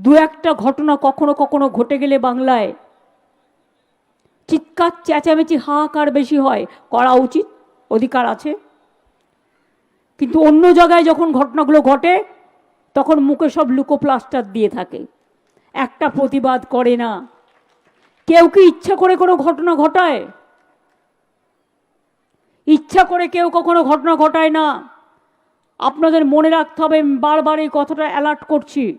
দু একটা ঘটনা কখনো কখনো ঘটে গেলে বাংলায় চিৎকার, চেঁচামেচি, হাহাকার বেশি হয়। করা উচিত, অধিকার আছে। কিন্তু অন্য জায়গায় যখন ঘটনাগুলো ঘটে, তখন মুখে সব লুকোপ্লাস্টার দিয়ে থাকে। একটা প্রতিবাদ করে না। কেউ কি ইচ্ছা করে কোনো ঘটনা ঘটায়? ইচ্ছা করে কেউ কখনো ঘটনা ঘটায় না। আপনাদের মনে রাখতে হবে বারবার এই কথাটা অ্যালার্ট করছি।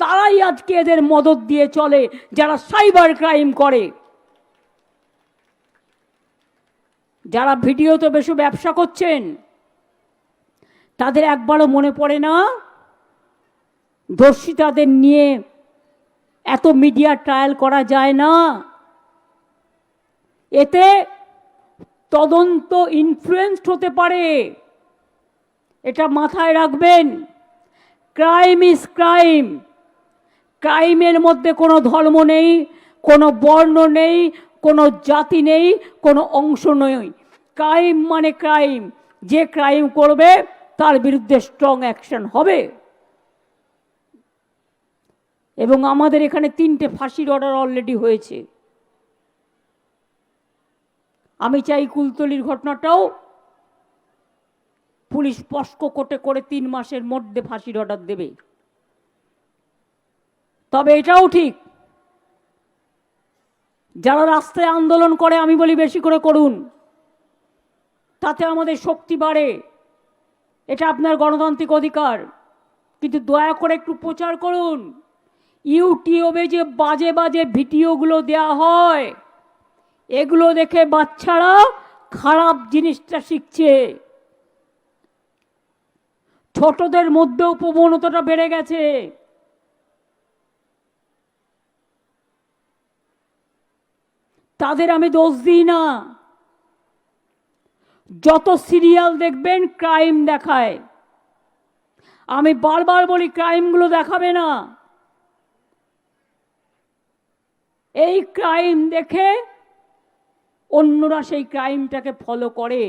তারাই আজকে এদের মদত দিয়ে চলে, যারা সাইবার ক্রাইম করে। যারা ভিডিওতে বেশি ব্যবসা করছেন, তাদের একবারও মনে পড়ে না দর্শিতাদের নিয়ে এত মিডিয়া ট্রায়াল করা যায় না। এতে তদন্ত ইনফ্লুয়েসড হতে পারে। এটা মাথায় রাখবেন, ক্রাইম ইজ ক্রাইম। ক্রাইমের মধ্যে কোনো ধর্ম নেই, কোনো বর্ণ নেই, কোনো জাতি নেই, কোনো অংশ নেই। ক্রাইম মানে ক্রাইম। যে ক্রাইম করবে, তার বিরুদ্ধে স্ট্রং অ্যাকশন হবে। এবং আমাদের এখানে তিনটে ফাঁসির অর্ডার অলরেডি হয়েছে। আমি চাই কুলতলির ঘটনাটাও পুলিশ পস্ক কোটে করে তিন মাসের মধ্যে ফাঁসির অর্ডার দেবে। তবে এটাও ঠিক। যারা রাস্তায় আন্দোলন করে, আমি বলি বেশি করে করুন। তাতে আমাদের শক্তি বাড়ে। এটা আপনার গণতান্ত্রিক অধিকার। কিন্তু দয়া করে একটু প্রচার করুন। ইউটিউবে যে বাজে বাজে ভিডিওগুলো দেয়া হয়, এগুলো দেখে বাচ্চারা খারাপ জিনিসটা শিখছে। ছোটদের মধ্যেও প্রবণতাটা বেড়ে গেছে। তাদের আমি দোষ দিই না। যত সিরিয়াল দেখবেন, ক্রাইম দেখায়। আমি বারবার বলি, ক্রাইমগুলো দেখাবে না। এই ক্রাইম দেখে অন্যরা সেই ক্রাইমটাকে ফলো করে।